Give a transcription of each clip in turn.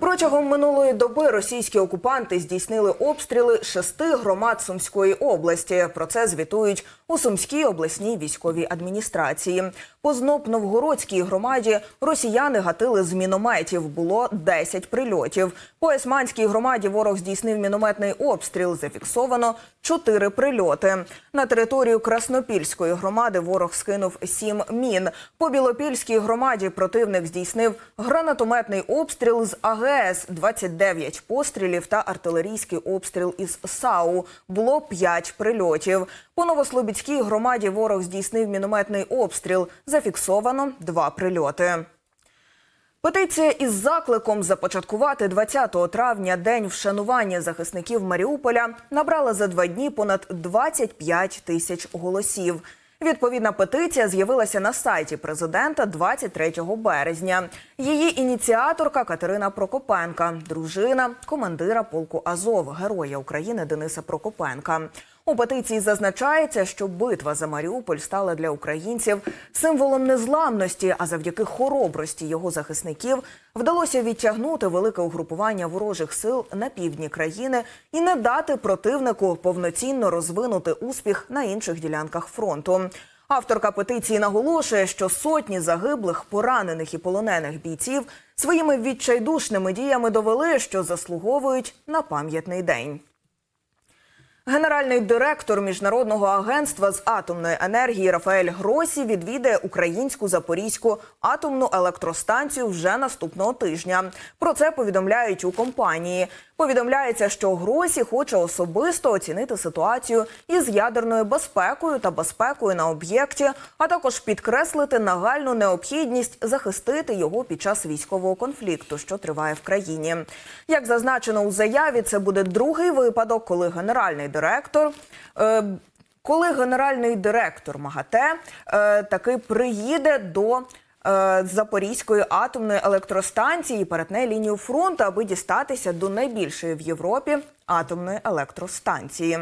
Протягом минулої доби російські окупанти здійснили обстріли шести громад Сумської області. Про це звітують у Сумській обласній військовій адміністрації. По Зноб-Новгородській громаді росіяни гатили з мінометів. Було 10 прильотів. По Есманській громаді ворог здійснив мінометний обстріл. Зафіксовано 4 прильоти. На територію Краснопільської громади ворог скинув 7 мін. По Білопільській громаді противник здійснив гранатометний обстріл з АГС, 29 пострілів та артилерійський обстріл із САУ. Було 5 прильотів. По Новослобідській громаді ворог здійснив мінометний обстріл. Зафіксовано 2 прильоти. Петиція із закликом започаткувати 20 травня день вшанування захисників Маріуполя набрала за два дні понад 25 тисяч голосів. Відповідна петиція з'явилася на сайті президента 23 березня. Її ініціаторка Катерина Прокопенка, дружина командира полку Азов, героя України Дениса Прокопенка. У петиції зазначається, що битва за Маріуполь стала для українців символом незламності, а завдяки хоробрості його захисників вдалося відтягнути велике угрупування ворожих сил на півдні країни і не дати противнику повноцінно розвинути успіх на інших ділянках фронту. Авторка петиції наголошує, що сотні загиблих, поранених і полонених бійців своїми відчайдушними діями довели, що заслуговують на пам'ятний день. Генеральний директор міжнародного агентства з атомної енергії Рафаель Гросі відвідає українську запорізьку атомну електростанцію вже наступного тижня. Про це повідомляють у компанії. Повідомляється, що Гросі хоче особисто оцінити ситуацію із ядерною безпекою та безпекою на об'єкті, а також підкреслити нагальну необхідність захистити його під час військового конфлікту, що триває в країні. Як зазначено у заяві, це буде другий випадок, коли генеральний директор. Е, коли генеральний директор МАГАТЕ е, таки приїде до е, Запорізької атомної електростанції і перетне лінію фронту, аби дістатися до найбільшої в Європі атомної електростанції.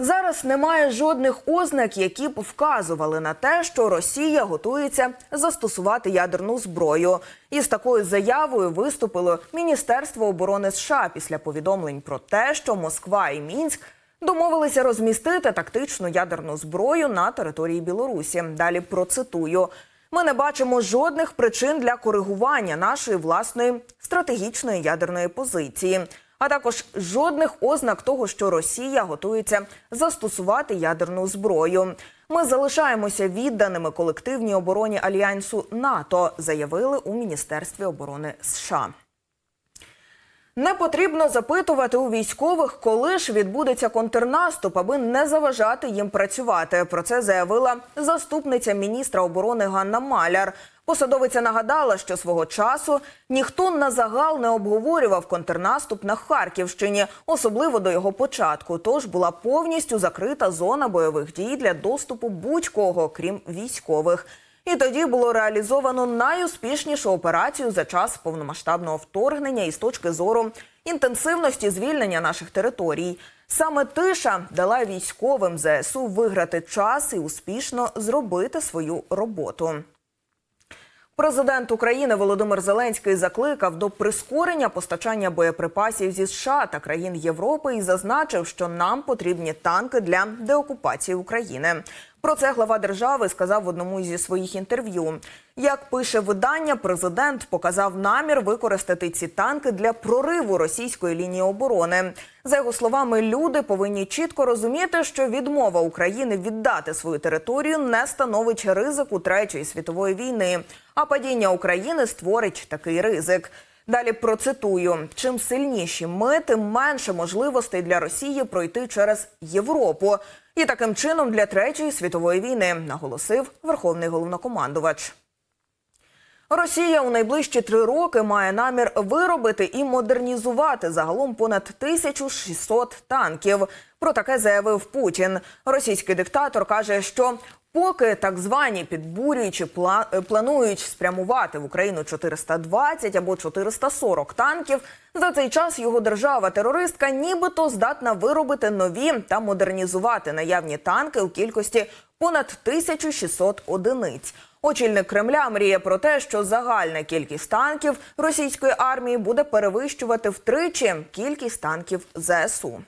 Зараз немає жодних ознак, які б вказували на те, що Росія готується застосувати ядерну зброю. Із такою заявою виступило Міністерство оборони США після повідомлень про те, що Москва і Мінськ домовилися розмістити тактичну ядерну зброю на території Білорусі. Далі процитую. Ми не бачимо жодних причин для коригування нашої власної стратегічної ядерної позиції, а також жодних ознак того, що Росія готується застосувати ядерну зброю. Ми залишаємося відданими колективній обороні альянсу НАТО, заявили у Міністерстві оборони США. Не потрібно запитувати у військових, коли ж відбудеться контрнаступ, аби не заважати їм працювати. Про це заявила заступниця міністра оборони Ганна Маляр. Посадовиця нагадала, що свого часу ніхто на загал не обговорював контрнаступ на Харківщині, особливо до його початку. Тож була повністю закрита зона бойових дій для доступу будь-кого, крім військових. І тоді було реалізовано найуспішнішу операцію за час повномасштабного вторгнення із точки зору інтенсивності звільнення наших територій. Саме тиша дала військовим ЗСУ виграти час і успішно зробити свою роботу. Президент України Володимир Зеленський закликав до прискорення постачання боєприпасів зі США та країн Європи і зазначив, що нам потрібні танки для деокупації України. Про це глава держави сказав в одному зі своїх інтерв'ю. Як пише видання, президент показав намір використати ці танки для прориву російської лінії оборони. За його словами, люди повинні чітко розуміти, що відмова України віддати свою територію не становить ризику третьої світової війни. А падіння України створить такий ризик. Далі процитую: чим сильніші ми, тим менше можливостей для Росії пройти через Європу. І таким чином для третьої світової війни наголосив верховний головнокомандувач. Росія у найближчі три роки має намір виробити і модернізувати загалом понад 1600 танків. Про таке заявив Путін. Російський диктатор каже, що Поки так звані підбурюючі планують спрямувати в Україну 420 або 440 танків, за цей час його держава-терористка нібито здатна виробити нові та модернізувати наявні танки у кількості понад 1600 одиниць. Очільник Кремля мріє про те, що загальна кількість танків російської армії буде перевищувати втричі кількість танків ЗСУ.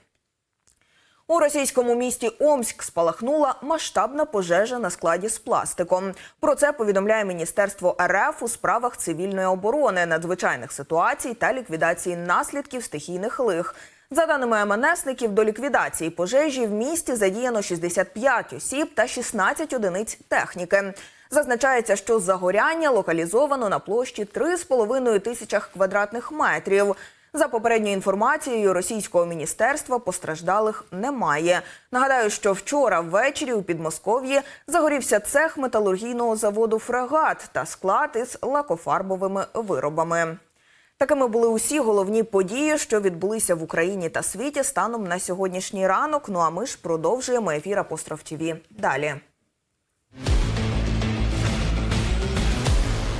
У російському місті Омськ спалахнула масштабна пожежа на складі з пластиком. Про це повідомляє Міністерство РФ у справах цивільної оборони, надзвичайних ситуацій та ліквідації наслідків стихійних лих. За даними МНСників, до ліквідації пожежі в місті задіяно 65 осіб та 16 одиниць техніки. Зазначається, що загоряння локалізовано на площі 3,5 тисячах квадратних метрів. За попередньою інформацією російського міністерства постраждалих немає. Нагадаю, що вчора ввечері у Підмосков'ї загорівся цех металургійного заводу Фрегат та склад із лакофарбовими виробами. Такими були усі головні події, що відбулися в Україні та світі станом на сьогоднішній ранок. Ну а ми ж продовжуємо ефір Апостроф ТІВІ. Далі.